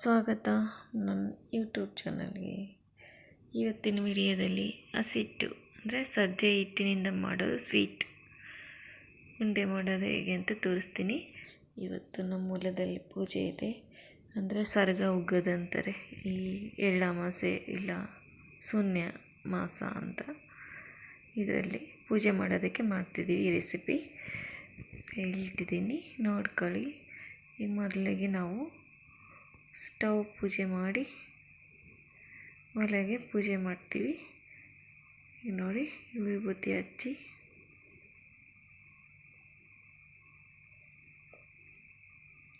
ಸ್ವಾಗತ ನನ್ನ ಯೂಟ್ಯೂಬ್ ಚಾನಲ್ಗೆ. ಇವತ್ತಿನ ವಿಡಿಯೋದಲ್ಲಿ ಹಸಿಟ್ಟು, ಅಂದರೆ ಸಜ್ಜೆ ಹಿಟ್ಟಿನಿಂದ ಮಾಡೋದು ಸ್ವೀಟ್. ಉಂಡೆ ಮಾಡೋದು ಹೇಗೆ ಅಂತ ತೋರಿಸ್ತೀನಿ. ಇವತ್ತು ನಮ್ಮ ಮೂಲದಲ್ಲಿ ಪೂಜೆ ಇದೆ. ಅಂದರೆ ಸರ್ಗ ಉಗ್ಗದಂತಾರೆ ಈ ಎಳ್ಳಮಾಸೆ ಇಲ್ಲ, ಶೂನ್ಯ ಮಾಸ ಅಂತ ಇದರಲ್ಲಿ ಪೂಜೆ ಮಾಡೋದಕ್ಕೆ ಮಾಡ್ತಿದ್ದೀವಿ ಈ ರೆಸಿಪಿ ಹೇಳ್ತಿದ್ದೀನಿ, ನೋಡ್ಕೊಳ್ಳಿ. ಈ ಮೊದಲಿಗೆ ನಾವು ಸ್ಟವ್ ಪೂಜೆ ಮಾಡಿ ಒಲೆಗೆ ಪೂಜೆ ಮಾಡ್ತೀವಿ. ನೋಡಿ, ವಿಭೂತಿ ಹಚ್ಚಿ.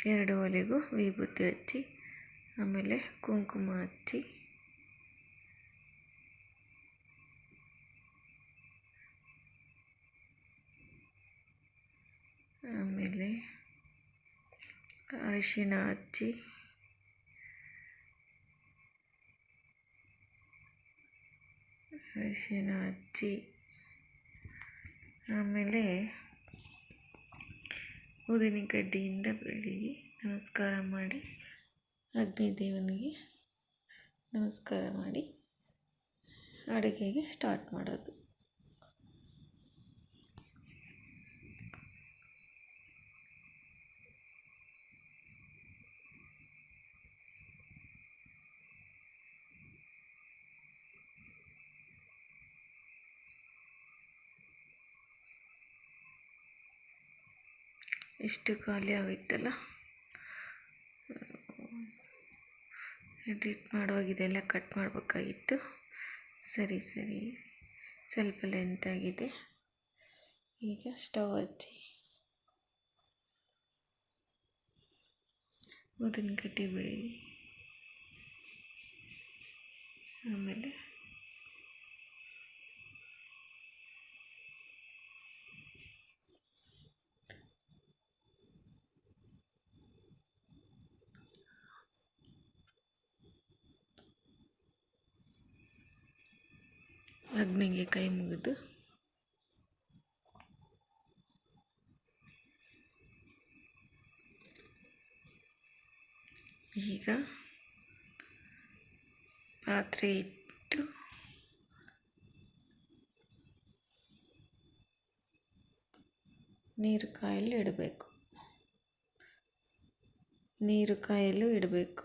ಎರಡು ಒಲೆಗೂ ವಿಭೂತಿ ಹಚ್ಚಿ, ಆಮೇಲೆ ಕುಂಕುಮ ಹಚ್ಚಿ. ಆಮೇಲೆ ಅರಿಶಿನ ಹಚ್ಚಿ. ಅರಿಶಿನ ಹಚ್ಚಿ ಆಮೇಲೆ ಊದಿನ ಕಡ್ಡಿಯಿಂದ ಬೆಳಿಗ್ಗೆ ನಮಸ್ಕಾರ ಮಾಡಿ ಅಗ್ನಿದೇವನಿಗೆ ನಮಸ್ಕಾರ ಮಾಡಿ ಅಡುಗೆಗೆ ಸ್ಟಾರ್ಟ್ ಮಾಡೋದು. ಎಷ್ಟು ಖಾಲಿ ಆಗೋಯ್ತಲ್ಲ? ಎಡಿಟ್ ಮಾಡುವಾಗ ಇದೆಲ್ಲ ಕಟ್ ಮಾಡಬೇಕಾಗಿತ್ತು. ಸರಿ ಸರಿ. ಸ್ವಲ್ಪ ಲೆಂತ್ ಆಗಿದೆ. ಈಗ ಸ್ಟವ್ ಹಚ್ಚಿ. ಊದಿನ ಕಟ್ಟಿ ಬಿಡಿ. ಆಮೇಲೆ ಅಗ್ನಿಗೆ ಕೈ ಮುಗಿದು. ಈಗ ಪಾತ್ರೆ ಇಟ್ಟು ನೀರು ಕಾಯಲು ಇಡಬೇಕು. ನೀರು ಕಾಯಲು ಇಡಬೇಕು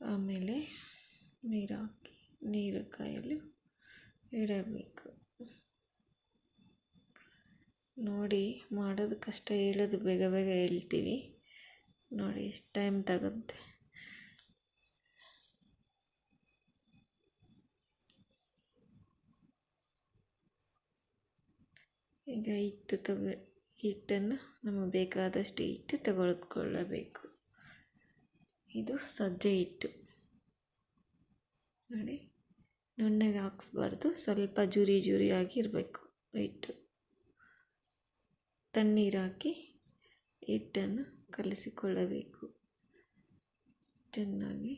ಆಮೇಲೆ ನೀರು ಹಾಕಿ ನೀರು ಕಾಯಲು ಇಡಬೇಕು. ನೋಡಿ, ಮಾಡೋದು ಕಷ್ಟ ಹೇಳೋದು ಬೇಗ ಬೇಗ ಹೇಳ್ತೀವಿ. ನೋಡಿ, ಎಷ್ಟು ಟೈಮ್ ತಗುತ್ತೆ. ಈಗ ಹಿಟ್ಟು ತಗೋ, ಹಿಟ್ಟನ್ನು ನಮಗೆ ಬೇಕಾದಷ್ಟು ಹಿಟ್ಟು ತಗೊಳ್ಕೊಳ್ಳಬೇಕು ಇದು ಸಜ್ಜೆ ಹಿಟ್ಟು. ನೋಡಿ. ನುಣ್ಣಗೆ ಹಾಕ್ಸ್ಬಾರ್ದು. ಸ್ವಲ್ಪ ಜುರಿ ಜುರಿ ಆಗಿರಬೇಕು. ಹಿಟ್ಟು ತಣ್ಣೀರು ಹಾಕಿ ಹಿಟ್ಟನ್ನು ಕಲಿಸಿಕೊಳ್ಳಬೇಕು. ಚೆನ್ನಾಗಿ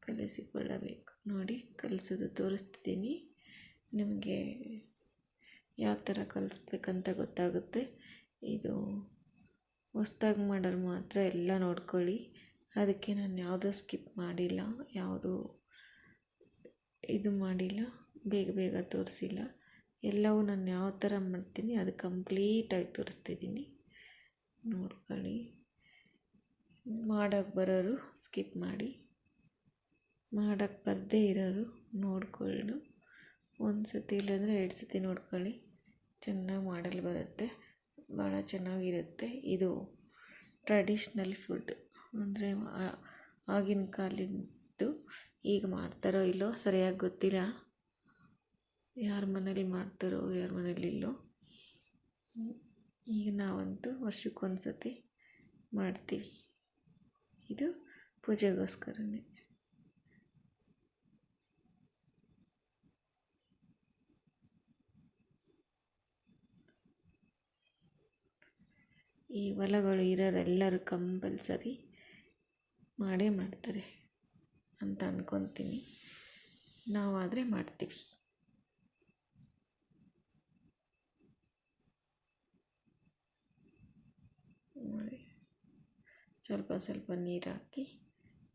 ಕಲಿಸಿಕೊಳ್ಳಬೇಕು. ನೋಡಿ, ಕಲಿಸೋದು ತೋರಿಸ್ತಿದ್ದೀನಿ. ನಿಮಗೆ ಯಾವ ಥರ ಕಲಿಸ್ಬೇಕಂತ ಗೊತ್ತಾಗುತ್ತೆ. ಇದು ಹೊಸ್ದಾಗಿ ಮಾಡೋರು ಮಾತ್ರ ಎಲ್ಲ ನೋಡ್ಕೊಳ್ಳಿ. ಅದಕ್ಕೆ ನಾನು ಯಾವುದೂ ಸ್ಕಿಪ್ ಮಾಡಿಲ್ಲ, ಯಾವುದು ಇದು ಮಾಡಿಲ್ಲ, ಬೇಗ ಬೇಗ ತೋರಿಸಿಲ್ಲ. ಎಲ್ಲವೂ ನಾನು ಯಾವ ಥರ ಮಾಡ್ತೀನಿ ಅದು ಕಂಪ್ಲೀಟಾಗಿ ತೋರಿಸ್ತಿದ್ದೀನಿ. ನೋಡ್ಕೊಳ್ಳಿ. ಮಾಡೋಕ್ಕೆ ಬರೋರು ಸ್ಕಿಪ್ ಮಾಡಿ. ಮಾಡೋಕ್ಕೆ ಬರದೇ ಇರೋರು ನೋಡಿಕೊಂಡು ಒಂದು ಸತಿ ಇಲ್ಲಾಂದರೆ ಎರಡು ಸತಿ ನೋಡ್ಕೊಳ್ಳಿ. ಚೆನ್ನಾಗಿ ಮಾಡಲು ಬರುತ್ತೆ. ಭಾಳ ಚೆನ್ನಾಗಿರುತ್ತೆ. ಇದು ಟ್ರೆಡಿಷ್ನಲ್ ಫುಡ್. ಅಂದರೆ ಆಗಿನ ಕಾಲದ್ದು ಈಗ ಮಾಡ್ತಾರೋ ಇಲ್ಲೋ ಸರಿಯಾಗಿ ಗೊತ್ತಿಲ್ಲ. ಯಾರ ಮನೇಲಿ ಮಾಡ್ತಾರೋ, ಯಾರ ಮನೇಲಿ ಇಲ್ಲೋ. ಈಗ ನಾವಂತೂ ವರ್ಷಕ್ಕೊಂದು ಸತಿ ಮಾಡ್ತೀವಿ. ಇದು ಪೂಜೆಗೋಸ್ಕರನೇ. ಈ ಹೊಲಗಳು ಇರೋರೆಲ್ಲರೂ ಕಂಪಲ್ಸರಿ ಮಾಡೇ ಮಾಡ್ತಾರೆ ಅಂತ ಅಂದ್ಕೊತೀನಿ ನಾವಾದರೆ ಮಾಡ್ತೀವಿ. ಸ್ವಲ್ಪ ಸ್ವಲ್ಪ ನೀರು ಹಾಕಿ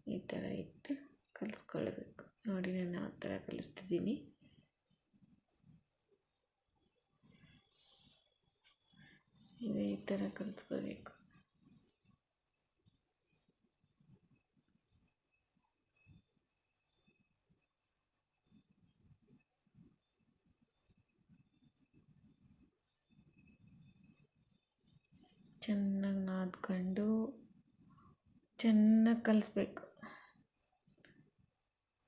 ಈ ಥರ ಇಟ್ಟು ಕಲಿಸ್ಕೊಳ್ಬೇಕು. ನೋಡಿ ನಾನು ಆ ಥರ ಕಲಿಸ್ತಿದ್ದೀನಿ. ಇದೇ ಈ ಥರ ಕಲಿಸ್ಕೋಬೇಕು ಚೆನ್ನಾಗಿ ನಾದ್ಕೊಂಡು ಚೆನ್ನಾಗಿ ಕಲಿಸ್ಬೇಕು.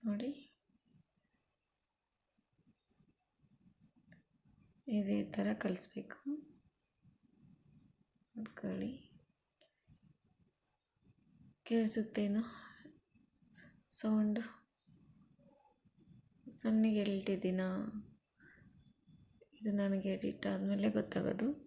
ನೋಡಿ. ಇದೇ ಥರ ಕಲಿಸ್ಬೇಕು. ನೋಡ್ಕೊಳ್ಳಿ. ಕೇಳಿಸುತ್ತೇನೋ ಸೌಂಡು? ಸಣ್ಣಗೆ ಎಲ್ಟಿದ್ದೀನ ಇದು ನನಗೆ ಎಡಿಟ್ ಆದಮೇಲೆ ಗೊತ್ತಾಗೋದು.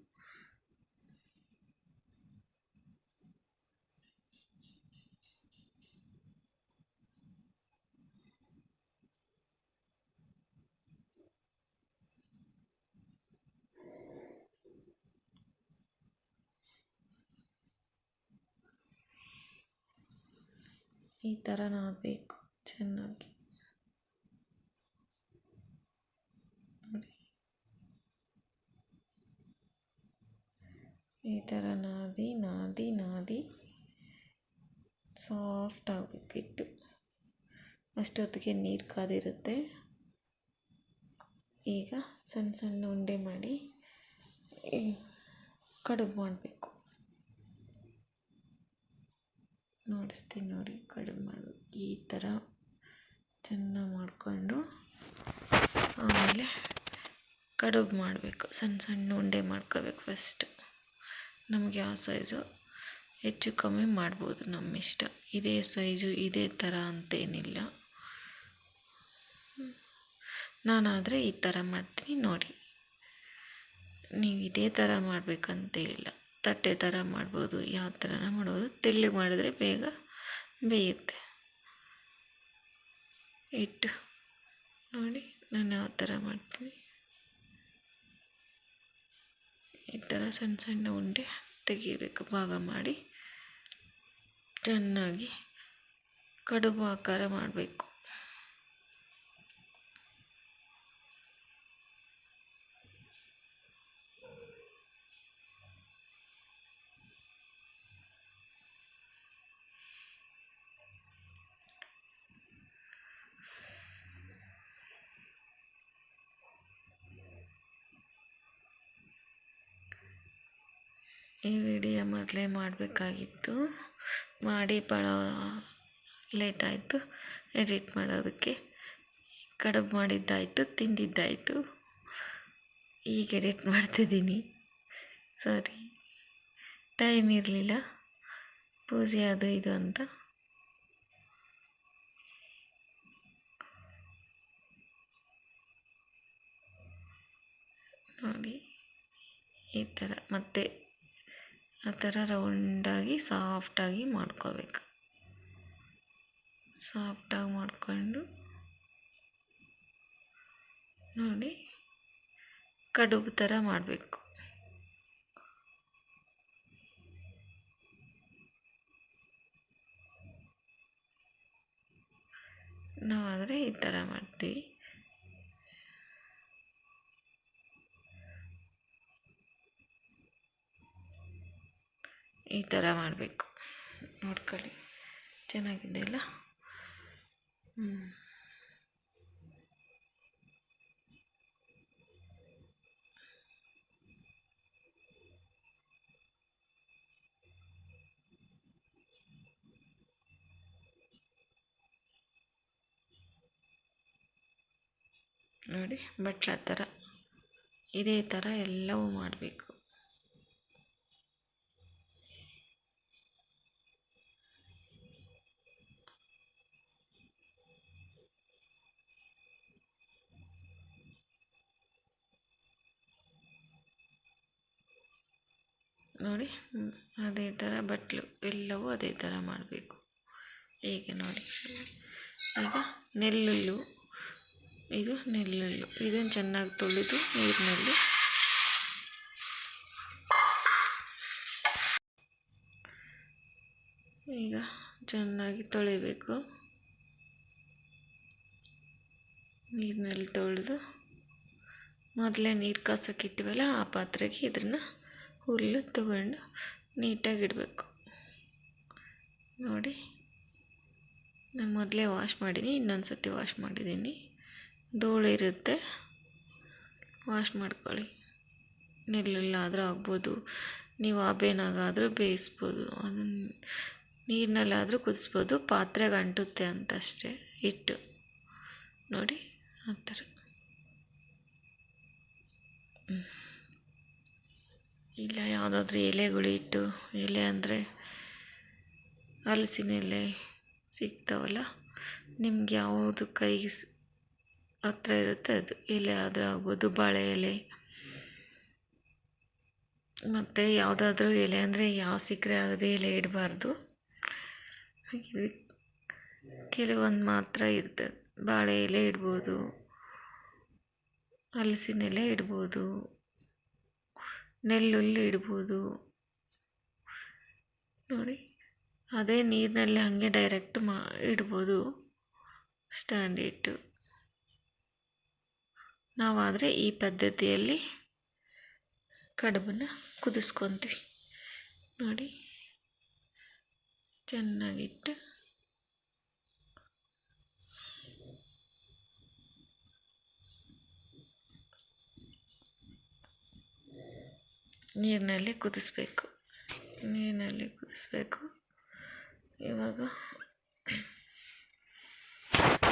ಈ ಥರ ನಾದಬೇಕು ಚೆನ್ನಾಗಿ. ಈ ಥರ ನಾದಿ ನಾದಿ ನಾದಿ. ಸಾಫ್ಟ್ ಆಗಬೇಕು ಅಷ್ಟೊತ್ತಿಗೆ ನೀರು ಕಾದಿರುತ್ತೆ. ಈಗ ಸಣ್ಣ ಸಣ್ಣ ಉಂಡೆ ಮಾಡಿ ಕಡುಬು ಮಾಡಬೇಕು. ನೋಡಿಸ್ತೀನಿ ನೋಡಿ, ಕಡಿಮೆ ಮಾಡಬೇಕು ಈ ಥರ ಚೆನ್ನಾಗಿ ಮಾಡಿಕೊಂಡು ಆಮೇಲೆ ಕಡುಬು ಮಾಡಬೇಕು. ಸಣ್ಣ ಸಣ್ಣ ಉಂಡೆ ಮಾಡ್ಕೋಬೇಕು ಫಸ್ಟ್ ನಮಗೆ ಯಾವ ಸೈಜು ಹೆಚ್ಚು ಕಮ್ಮಿ ಮಾಡ್ಬೋದು ನಮ್ಮ ಇಷ್ಟ ಇದೇ ಸೈಜು ಇದೇ ಥರ ಅಂತೇನಿಲ್ಲ. ನಾನಾದರೆ ಈ ಥರ ಮಾಡ್ತೀನಿ ನೋಡಿ. ನೀವು ಇದೇ ಥರ ಮಾಡಬೇಕಂತೇನಿಲ್ಲ ತಟ್ಟೆ ಥರ ಮಾಡ್ಬೋದು, ಯಾವ ಥರನ ಮಾಡ್ಬೋದು. ತೆಳ್ಳಗೆ ಮಾಡಿದ್ರೆ ಬೇಗ ಬೇಯುತ್ತೆ. ಹಿಟ್ಟು ನೋಡಿ ನಾನು ಯಾವ ಥರ ಮಾಡ್ತೀನಿ. ಈ ಥರ ಸಣ್ಣ ಸಣ್ಣ ಉಂಡೆ ತೆಗಿಬೇಕು. ಭಾಗ ಮಾಡಿ ಚೆನ್ನಾಗಿ ಕಡುಬು ಆಕಾರ ಮಾಡಬೇಕು ಈ ಮೊದಲೇ ಮಾಡಬೇಕಾಗಿತ್ತು. ಮಾಡಿ ಭಾಳ ಲೇಟ್ ಆಯಿತು. ಎಡಿಟ್ ಮಾಡೋದಕ್ಕೆ ಕಡುಬು ಮಾಡಿದ್ದಾಯಿತು, ತಿಂದಿದ್ದಾಯಿತು. ಈಗ ಎಡಿಟ್ ಮಾಡ್ತಿದ್ದೀನಿ. ಸಾರಿ ಟೈಮ್ ಇರಲಿಲ್ಲ. ಪೂಜೆ ಅದು ಇದು ಅಂತ. ನೋಡಿ. ಈ ಥರ. ಮತ್ತೆ ಆ ಥರ ರೌಂಡಾಗಿ ಸಾಫ್ಟಾಗಿ ಮಾಡ್ಕೋಬೇಕು. ಸಾಫ್ಟಾಗಿ ಮಾಡಿಕೊಂಡು ನೋಡಿ ಕಡುಬು ಥರ ಮಾಡಬೇಕು. ನಾವಾದರೆ ಈ ಥರ ಮಾಡ್ತೀವಿ. ಈ ಥರ ಮಾಡಬೇಕು. ನೋಡ್ಕೊಳ್ಳಿ. ಚೆನ್ನಾಗಿದೆ ಅಲ್ಲ? ನೋಡಿ ಬಟ್ಲ ಥರ. ಇದೇ ಥರ ಎಲ್ಲವೂ ಮಾಡಬೇಕು. ನೋಡಿ ಅದೇ ಥರ ಬಟ್ಲು, ಎಲ್ಲವೂ ಅದೇ ಥರ ಮಾಡಬೇಕು. ಹೀಗೆ ನೋಡಿ. ಈಗ ನೆಲ್ಲುಲ್ಲು ಇದು ನೆಲ್ಲುಳ್ಳು. ಇದನ್ನು ಚೆನ್ನಾಗಿ ತೊಳೆದು ನೀರಿನಲ್ಲಿ. ಈಗ ಚೆನ್ನಾಗಿ ತೊಳಿಬೇಕು. ನೀರಿನಲ್ಲಿ ತೊಳೆದು, ಮೊದಲೇ ನೀರು ಕಾಸೋಕೆ ಇಟ್ಟಿವಲ್ಲ ಆ ಪಾತ್ರೆಗೆ ಇದನ್ನು ಹುಲ್ಲು ತಗೊಂಡು ನೀಟಾಗಿ ಇಡಬೇಕು ನೋಡಿ, ನಾನು ಮೊದಲೇ ವಾಶ್ ಮಾಡೀನಿ ಇನ್ನೊಂದು ಸತಿ ವಾಶ್ ಮಾಡಿದ್ದೀನಿ ಧೂಳು ಇರುತ್ತೆ ವಾಶ್ ಮಾಡ್ಕೊಳ್ಳಿ. ನೆಲ್ಲುಲ್ಲಾದರೂ ಆಗ್ಬೋದು. ನೀವು ಆಬೇನಾಗಾದರೂ ಬೇಯಿಸ್ಬೋದು. ಅದನ್ನು ನೀರಿನಲ್ಲಾದರೂ ಕುದಿಸ್ಬೋದು. ಪಾತ್ರೆಗೆ ಅಂಟುತ್ತೆ ಅಂತ ಅಷ್ಟೇ ಹಿಟ್ಟು. ನೋಡಿ, ಆ ಥರ. ಇಲ್ಲ, ಯಾವುದಾದ್ರೂ ಎಲೆಗಳಿಟ್ಟು ಎಲೆ ಅಂದರೆ ಹಲಸಿನ ಎಲೆ ಸಿಗ್ತಾವಲ್ಲ, ನಿಮ್ಗೆ ಯಾವುದು ಕೈಗೆ ಹತ್ರ ಇರುತ್ತೆ ಅದು. ಎಲೆ ಆದರೆ ಆಗ್ಬೋದು, ಬಾಳೆ ಎಲೆ. ಮತ್ತು ಯಾವುದಾದ್ರೂ ಎಲೆ ಅಂದರೆ ಯಾವ ಸಿಕ್ಕರೆ ಆಗದೆ ಎಲೆ ಇಡಬಾರ್ದು. ಕೆಲವೊಂದು ಮಾತ್ರ ಇರ್ತದೆ ಬಾಳೆ ಎಲೆ ಇಡ್ಬೋದು, ಹಲಸಿನ ಎಲೆ ಇಡ್ಬೋದು. ನೆಲ್ಲುಲ್ಲಿ ಇಡ್ಬೋದು. ನೋಡಿ, ಅದೇ ನೀರಿನಲ್ಲಿ ಹಾಗೆ ಡೈರೆಕ್ಟ್ ಮಾ, ಇಡ್ಬೋದು. ಸ್ಟ್ಯಾಂಡ್ ಇಟ್ಟು ನಾವಾದರೆ ಈ ಪದ್ಧತಿಯಲ್ಲಿ ಕಡುಬನ್ನು ಕುದಿಸ್ಕೊತೀವಿ. ನೋಡಿ, ಚೆನ್ನಾಗಿಟ್ಟು ನೀರಿನಲ್ಲಿ ಕುದಿಸ್ಬೇಕು. ನೀರಿನಲ್ಲಿ ಕುದಿಸ್ಬೇಕು. ಇವಾಗ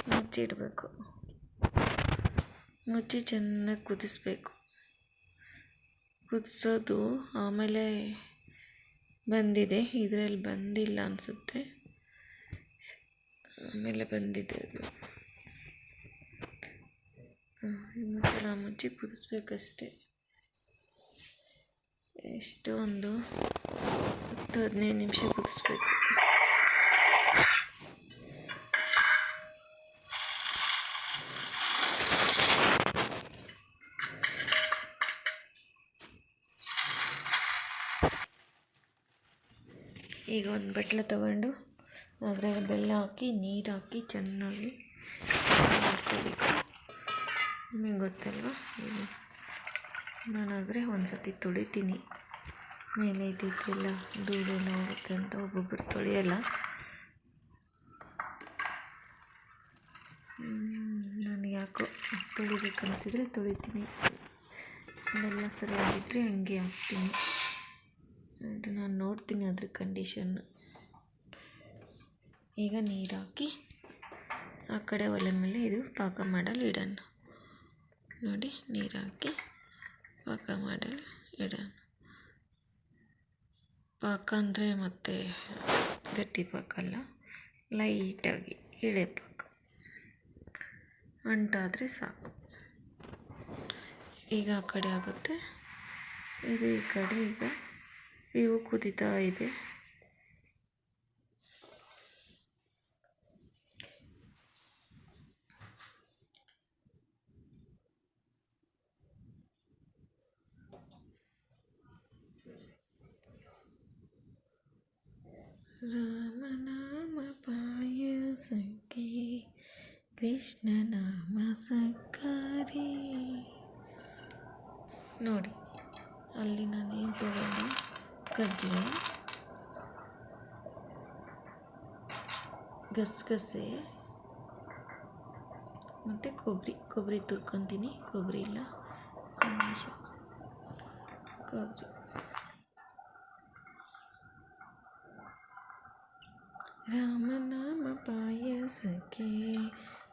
ಮುಚ್ಚಿಡಬೇಕು ಮುಚ್ಚಿ ಚೆನ್ನಾಗಿ ಕುದಿಸ್ಬೇಕು. ಕುದಿಸೋದು ಆಮೇಲೆ ಬಂದಿದೆ. ಇದರಲ್ಲಿ ಬಂದಿಲ್ಲ ಅನಿಸುತ್ತೆ. ಆಮೇಲೆ ಬಂದಿದೆ ಅದು. ಮುಚ್ಚಿ ಕುದಿಸ್ಬೇಕಷ್ಟೆ. ಎಷ್ಟು ಒಂದು ಹತ್ತು ಹದಿನೈದು ನಿಮಿಷ ಕುದಿಸ್ಬೇಕು ಈಗ ಒಂದು ಬಟ್ಲು ತಗೊಂಡು ಅದರಲ್ಲಿ ಬೆಲ್ಲ ಹಾಕಿ, ನೀರು ಹಾಕಿ, ಚೆನ್ನಾಗಿ ಮಾಡ್ಕೋಬೇಕು ನಿಮಗೆ ಗೊತ್ತಲ್ವ? ನಾನಾದರೆ ಒಂದು ಸತಿ ತೊಳಿತೀನಿ. ಮೇಲೆ ಇದ್ದಿದ್ದೆಲ್ಲ ಧೂಳೆಲ್ಲ ಹೋಗುತ್ತೆ ಅಂತ ಒಬ್ಬೊಬ್ಬರು ತೊಳೆಯಲ್ಲ. ನನಗೆ ಯಾಕೋ ತೊಳಿಬೇಕು ಅನ್ಸಿದ್ರೆ ತೊಳಿತೀನಿ. ಅದೆಲ್ಲ ಸರಿಯಾಗಿದ್ದರೆ ಹಂಗೆ ಹಾಕ್ತೀನಿ. ಅದು ನಾನು ನೋಡ್ತೀನಿ ಅದ್ರ ಕಂಡೀಷನ್ ಈಗ ನೀರು ಹಾಕಿ ಆ ಕಡೆ ಒಲೆ ಮೇಲೆ ಇದು ಪಾಕ ಮಾಡಲು ಇಡೋಣ. ನೋಡಿ, ನೀರು ಹಾಕಿ. ಪಾಕ ಮಾಡಿ ಇಡೋಣ. ಪಾಕ ಅಂದರೆ ಮತ್ತೆ ಗಟ್ಟಿ ಪಾಕ ಅಲ್ಲ, ಲೈಟಾಗಿ ಇಳೆ ಪಾಕ ಅಂಟಾದರೆ ಸಾಕು. ಈಗ ಆ ಕಡೆ ಆಗುತ್ತೆ. ಇದು ಈ ಕಡೆ, ಈಗ ಇವು ಕುದೀತಾ ಇದೆ ರಾಮನಾಮ ಪಾಯಸಕ್ಕೆ ಕೃಷ್ಣ ನಾಮ ಸಕ್ಕರೆ ನೋಡಿ, ಅಲ್ಲಿ ನಾನು ತಗೊಂಡೆ? ಕಡಲೆ ಗಸಗಸೆ. ಮತ್ತು ಕೊಬ್ಬರಿ. ಕೊಬ್ಬರಿ ತುರ್ಕೊತೀನಿ. ಕೊಬ್ಬರಿ ಇಲ್ಲ. ಕೊಬ್ಬರಿ ರಾಮನಾಮ ಪಾಯಸಕ್ಕೆ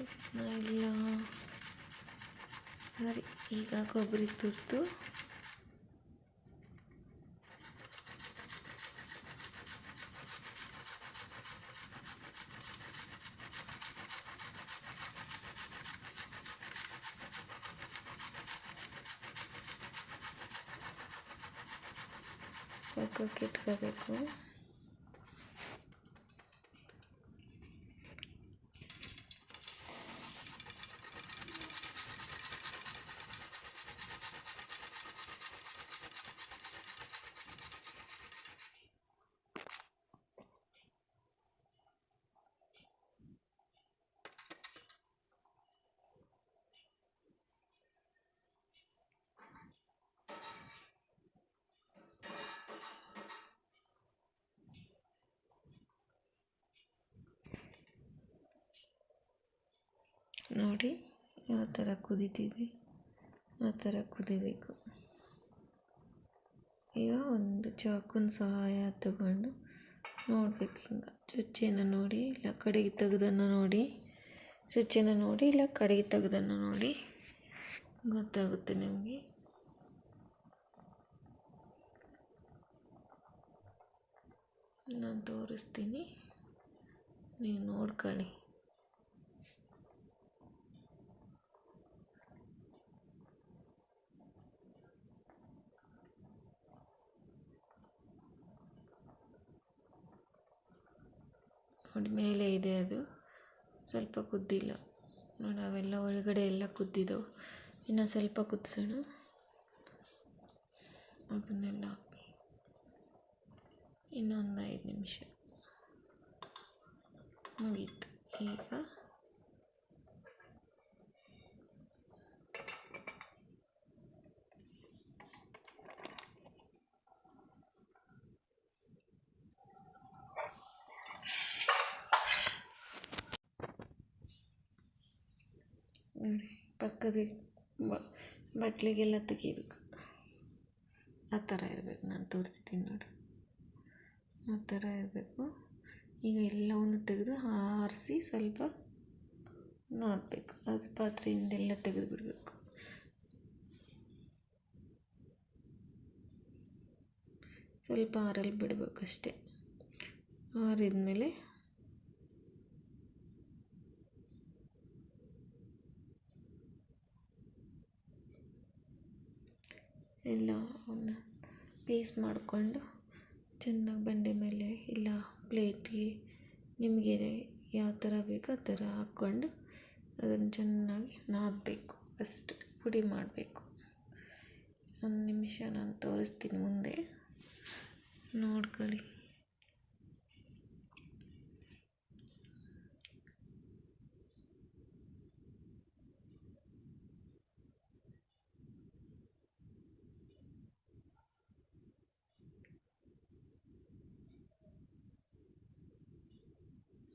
ಅಂತ ಇಲ್ಲ ಸರಿ ಈಗ ಕೊಬ್ಬರಿ ತುರ್ದು ಪಕ್ಕಕ್ಕೆ ಇಟ್ಕೋಬೇಕು ನೋಡಿ, ಯಾವ ಥರ ಕುದಿತೀವಿ, ಆ ಥರ ಕುದಿಬೇಕು. ಈಗ ಒಂದು ಚಾಕುನ ಸಹಾಯ ತಗೊಂಡು ನೋಡ್ಬೇಕು ಹಿಂಗ. ಚುಚ್ಚಿನ ನೋಡಿ, ಇಲ್ಲ ಕಡೆಗೆ ತೆಗ್ದನ್ನು ನೋಡಿ. ಚುಚ್ಚಿನ ನೋಡಿ, ಇಲ್ಲ ಕಡೆಗೆ ತೆಗ್ದನ್ನು ನೋಡಿ. ಗೊತ್ತಾಗುತ್ತೆ ನಿಮಗೆ? ನಾನು ತೋರಿಸ್ತೀನಿ. ನೀವು ನೋಡ್ಕೊಳ್ಳಿ. ನೋಡಿ ಮೇಲೆ ಇದೆ ಅದು. ಸ್ವಲ್ಪ ಕುದ್ದಿಲ್ಲ. ನೋಡಿ, ಅವೆಲ್ಲ ಒಳಗಡೆ ಎಲ್ಲ ಕುದ್ದಿದ್ದವು ಇನ್ನು ಸ್ವಲ್ಪ ಕುದಿಸೋಣ. ಅದನ್ನೆಲ್ಲ ಹಾಕಿ. ಇನ್ನೊಂದು ಐದು ನಿಮಿಷ. ಮುಗೀತು. ಈಗ ನೋಡಿ ಪಕ್ಕದ ಬಟ್ಲಿಗೆಲ್ಲ ತೆಗಿಬೇಕು. ಆ ಥರ ಇರಬೇಕು. ನಾನು ತೋರಿಸಿದ್ದೀನಿ ನೋಡಿ. ಆ ಥರ ಇರಬೇಕು. ಈಗ ಎಲ್ಲವನ್ನು ತೆಗೆದು ಆರಿಸಿ ಸ್ವಲ್ಪ ನೋಡಬೇಕು. ಅದು ಪಾತ್ರೆಯಿಂದೆಲ್ಲ ತೆಗೆದು ಬಿಡಬೇಕು ಸ್ವಲ್ಪ ಆರಲ್ಲಿ ಬಿಡಬೇಕಷ್ಟೆ. ಆರಿದ ಎಲ್ಲ ಅವನ್ನ ಪೀಸ್ ಮಾಡಿಕೊಂಡು ಚೆನ್ನಾಗಿ ಬಂಡೆ ಮೇಲೆ ಇಲ್ಲ ಪ್ಲೇಟ್ಗೆ ನಿಮಗೆ ಯಾವ ಥರ ಬೇಕೋ ಆ ಥರ ಹಾಕ್ಕೊಂಡು ಅದನ್ನು ಚೆನ್ನಾಗಿ ನಾದಬೇಕು. ಫಸ್ಟ್ ಪುಡಿ ಮಾಡಬೇಕು. ಒಂದು ನಿಮಿಷ ನಾನು ತೋರಿಸ್ತೀನಿ ಮುಂದೆ. ನೋಡ್ಕೊಳ್ಳಿ.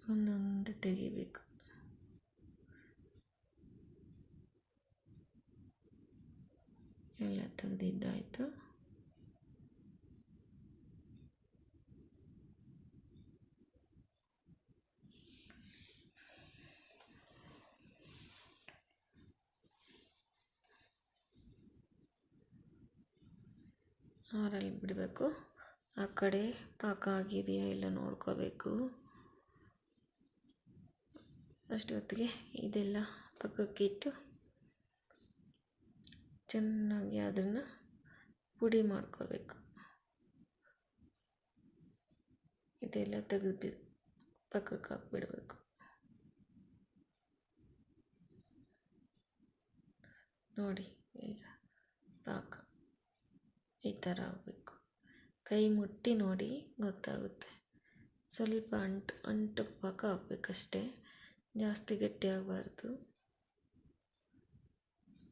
ಒಂದೊಂದು ತೆಗಿಬೇಕು. ಎಲ್ಲ ತೆಗೆದಿದ್ದಾಯಿತು. ಆರಲ್ಲಿ ಬಿಡಬೇಕು. ಆ ಕಡೆ ಪಾಕ ಆಗಿದೆಯಾ ಇಲ್ಲ ನೋಡ್ಕೋಬೇಕು. ಅಷ್ಟೊತ್ತಿಗೆ ಇದೆಲ್ಲ ಪಕ್ಕಕ್ಕಿಟ್ಟು ಚೆನ್ನಾಗಿ ಅದನ್ನು ಪುಡಿ ಮಾಡ್ಕೋಬೇಕು. ಇದೆಲ್ಲ ತೆಗೆದು ಪಕ್ಕಕ್ಕೆ ಹಾಕ್ಬಿಡ್ಬೇಕು. ನೋಡಿ, ಈಗ ಪಾಕ ಈ ಥರ ಆಗಬೇಕು. ಕೈ ಮುಟ್ಟಿ ನೋಡಿ ಗೊತ್ತಾಗುತ್ತೆ. ಸ್ವಲ್ಪ ಅಂಟು ಅಂಟು ಪಾಕ ಆಗಬೇಕಷ್ಟೇ ಜಾಸ್ತಿ ಗಟ್ಟಿ ಆಗಬಾರ್ದು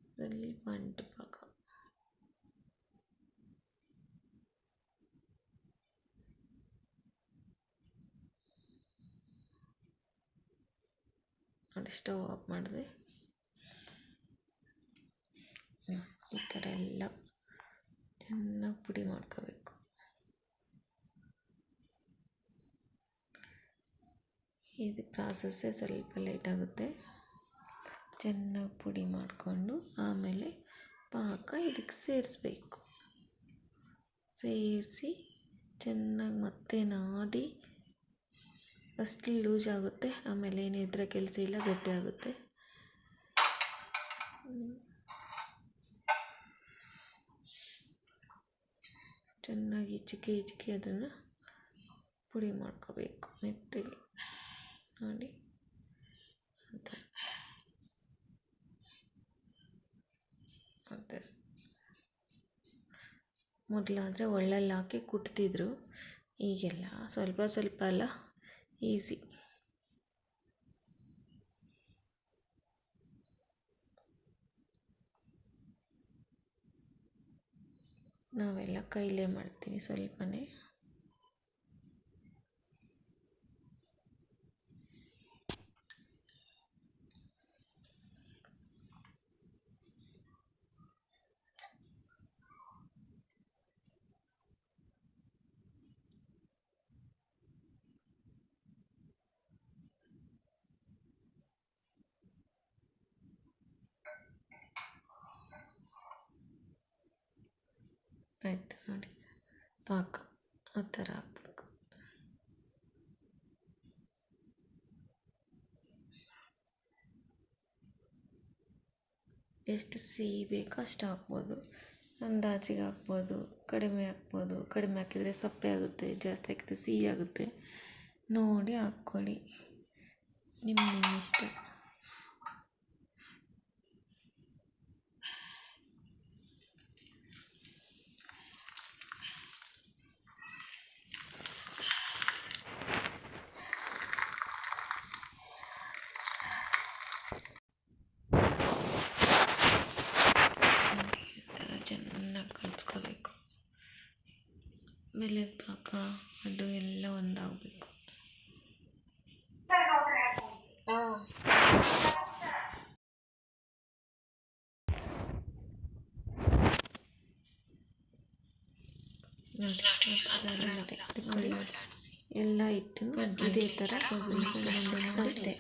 ಸ್ವಲ್ಪ ಅಂಟು ನೋಡಿ ಸ್ಟವ್ ಆಫ್ ಮಾಡಿದೆ. ಈ ಥರ ಎಲ್ಲ ಚೆನ್ನಾಗಿ ಪುಡಿ ಮಾಡ್ಕೋಬೇಕು. ಇದು ಪ್ರಾಸೆಸ್ಸೇ ಸ್ವಲ್ಪ ಲೇಟ್ ಆಗುತ್ತೆ. ಚೆನ್ನಾಗಿ ಪುಡಿ ಮಾಡಿಕೊಂಡು ಆಮೇಲೆ ಪಾಕ ಇದಕ್ಕೆ ಸೇರಿಸ್ಬೇಕು. ಸೇರಿಸಿ ಚೆನ್ನಾಗಿ ಮತ್ತೆ ನಾದಿ ಫಸ್ಟ್ ಲೂಸ್ ಆಗುತ್ತೆ, ಆಮೇಲೆ ಏನು ಇದ್ರೆ ಕೆಲಸ ಇಲ್ಲ, ಗಟ್ಟಿ ಆಗುತ್ತೆ. ಚೆನ್ನಾಗಿ ಇಚ್ಚಿಕೆ ಇಚ್ಚಿಕೆ ಅದನ್ನು ಪುಡಿ ಮಾಡ್ಕೋಬೇಕು ಮೆತ್ತಗೆ. ನೋಡಿ. ಅಂತ ಅದೇ ಮೊದಲಾದರೆ ಒಳ್ಳಲ್ಲಿ ಹಾಕಿ ಕುಟ್ತಿದ್ರು. ಈಗೆಲ್ಲ ಸ್ವಲ್ಪ ಸ್ವಲ್ಪ ಎಲ್ಲ ಈಸಿ. ನಾವೆಲ್ಲ ಕೈಲೇ ಮಾಡ್ತೀವಿ ಸ್ವಲ್ಪನೇ. ಆಯಿತು, ನೋಡಿ. ಪಾಕ, ಆ ಥರ ಹಾಕ್ಬೇಕು. ಎಷ್ಟು ಸಿಹಿ ಬೇಕೋ ಅಷ್ಟು ಹಾಕ್ಬೋದು. ಅಂದಾಜಿಗೆ ಹಾಕ್ಬೋದು, ಕಡಿಮೆ ಹಾಕ್ಬೋದು. ಕಡಿಮೆ ಹಾಕಿದರೆ ಸಪ್ಪೆ ಆಗುತ್ತೆ, ಜಾಸ್ತಿ ಹಾಕಿದರೆ ಸಿಹಿ ಆಗುತ್ತೆ. ನೋಡಿ, ಹಾಕ್ಕೊಳ್ಳಿ. ನಿಮ್ಮ ನಿಮ್ಮ ಇಷ್ಟ ಈ ಥರ ಚೆನ್ನಾಗಿ ಕಲಿಸ್ಕೋಬೇಕು ಬೆಲ್ಲದ ಪಾಕ ಅದು ಎಲ್ಲ ಒಂದಾಗಬೇಕು ಎಲ್ಲ ಇಟ್ಟು ಇದೇ ಥರ ಅಷ್ಟೇ